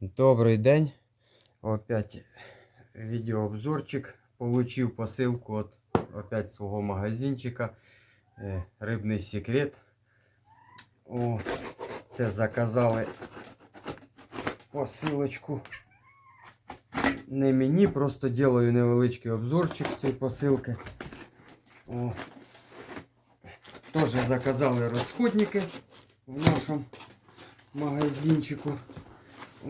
Добрий день. Опять відеообзорчик. Получив посилку от опять свого магазинчика. Е, Рибний секрет. О, це заказали посилочку. Не мені, просто делаю невеличкий обзорчик цієї посилки. О. Теж заказали розходники в нашому магазинчику.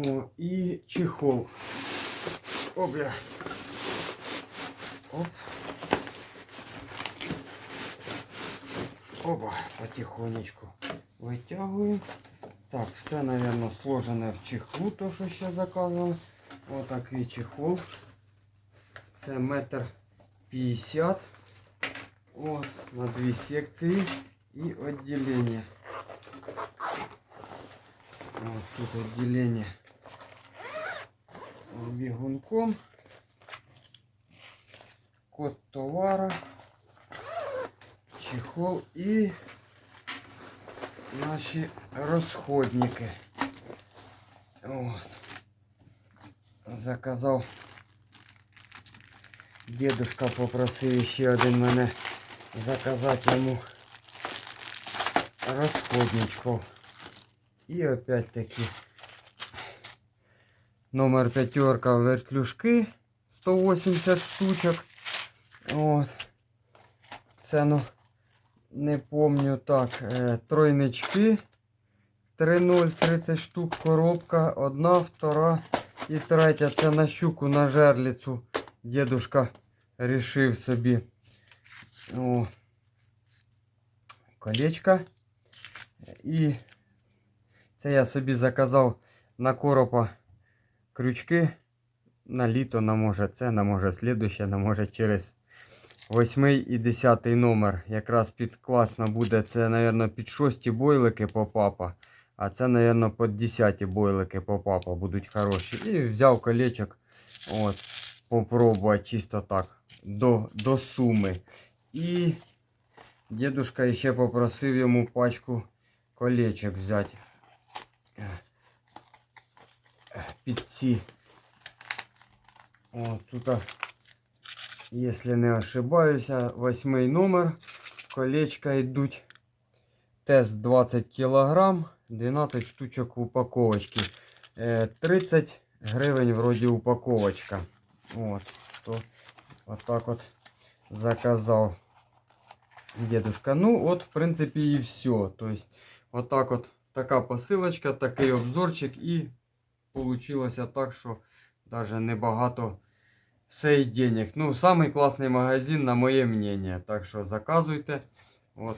О, і чехол. О, бля. Оп. Оба, потихонечку витягуємо. Так, все, наверное, сложене в чехлу, то, що ще заказували. Отакий чехол. Це метр п'ятдесят. От, на дві секції і відділення. Вот тут отделение С бегунком. Код товара. Чехол и наши расходники. Вот. Заказав. Дедушка попросив ще один мене заказати йому розходничков. І опять таки номер п'ятерка вертлюжки 180 штучок. От. Це ну не помню так. Е, тройнички 3,0 30 штук коробка. Одна, втора і третя. Це на щуку на жерлицю. Дедушка рішив собі. О. Колечко. І це я собі заказав на коропа крючки. На літо, на може це, на може слідуще, на може через 8 і 10 номер. Якраз під класно буде. Це, мабуть, під 6 бойлики по папа. А це, мабуть, під 10 бойлики по папа будуть хороші. І взяв колечок. От, попробувати чисто так. До, до суми. І дедушка ще попросив йому пачку колечок взяти під. О, тут, якщо не ошибаюся, восьмий номер. Колечка йдуть. Тест 20 кг, 12 штучок в упаковочці. 30 гривень вроді упаковочка. От, то отак от заказав дедушка. Ну, от, в принципі, і все. Тобто, отак от така посилочка, такий обзорчик і получилося так, що навіть небагато все денег. Ну, самий класний магазин, на моє мнение. Так що заказуйте. От.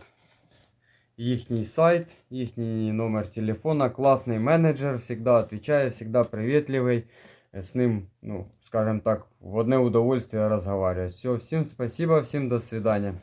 Їхній сайт, їхній номер телефона, класний менеджер, завжди відповідає, завжди приветливий. З ним, ну, скажем так, в одне удовольствие разговаривать. Все, всім спасибо, всім до свидания.